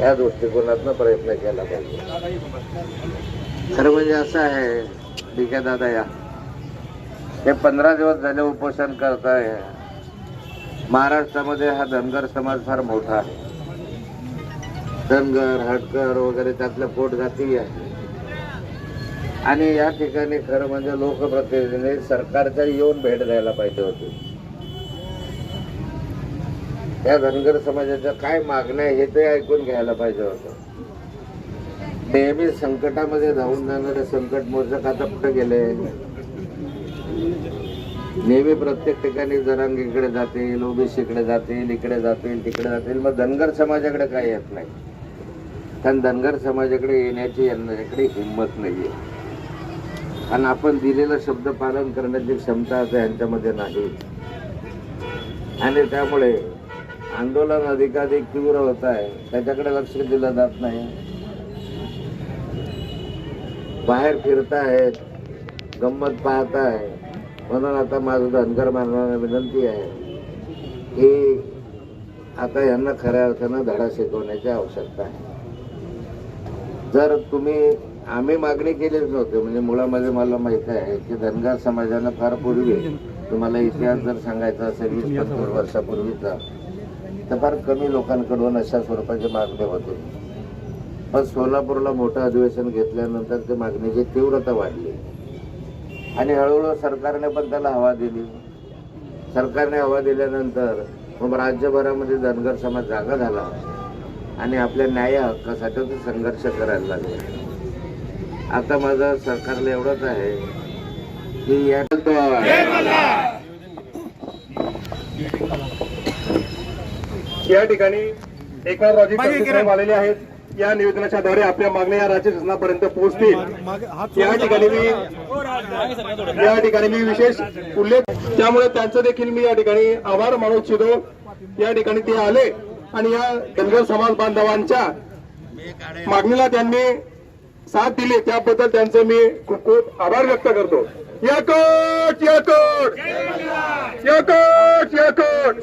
या दृष्टिकोनातनं प्रयत्न केला पाहिजे. खरं म्हणजे असं आहे ठीक आहे दादा या. हे पंधरा दिवस झाले उपोषण करताय. महाराष्ट्रामध्ये हा धनगर समाज फार मोठा आहे. धनगर हटकर वगैरे त्यातल्या पोट जाती आहे. आणि या ठिकाणी खरं म्हणजे लोकप्रतिनिधी सरकारच्या येऊन भेट द्यायला पाहिजे होती. या धनगर समाजाच्या काय मागण्या आहे हे ते ऐकून घ्यायला पाहिजे होतं. नेहमी संकटामध्ये धावून जाणारे संकट मोर्चक आता कुठे गेले नेहमी प्रत्येक ठिकाणी जरांगीकडे जातील ओबीसीकडे जातील इकडे जातील तिकडे जातील. मग धनगर समाजाकडे काय येत नाही. कारण धनगर समाजाकडे येण्याची यांच्याकडे हिंमत नाही आहे आणि आपण दिलेला शब्द पालन करण्याची क्षमता आता यांच्यामध्ये नाही. आणि त्यामुळे आंदोलन अधिकाधिक तीव्र होत आहे. त्याच्याकडे लक्ष दिलं जात नाही. बाहेर फिरतायत गंमत पाहताय. म्हणून आता माझं धनगर मानवाला विनंती आहे की आता यांना खऱ्या अर्थानं धडा शिकवण्याची आवश्यकता आहे. जर तुम्ही आम्ही मागणी केलीच नव्हती म्हणजे मुळामध्ये मला माहीत आहे की धनगर समाजानं फार पूर्वी तुम्हाला इतिहास जर सांगायचा असेल वीस पंचवीस वर्षापूर्वीचा तर फार कमी लोकांकडून अशा स्वरूपाची मागणी होती. पण सोलापूरला मोठं अधिवेशन घेतल्यानंतर ते मागणीची तीव्रता वाढली. आणि हळूहळू सरकारने पण त्याला हवा दिली. सरकारने हवा दिल्यानंतर मग राज्यभरामध्ये धनगर समाज जागा झाला. आणि आपल्या न्याय हक्कासाठी ते संघर्ष करायला लागले. आता माझं सरकारला एवढंच आहे की या या ठिकाणी खडसे साहेब आलेले आहेत. या निवेदनाच्या द्वारे आपल्या मागण्या या राज्य शासनापर्यंत पोहोचतील. या ठिकाणी मी या ठिकाणी मी विशेष उल्लेख त्यामुळे त्यांचं देखील मी या ठिकाणी आभार मानू इच्छितो. या ठिकाणी ते आले आणि या धनगर समाज बांधवांच्या मागणीला त्यांनी साथ दिली. त्याबद्दल त्यांचं मी खूप खूप आभार व्यक्त करतो. याकोट याकोट याकोट याकोट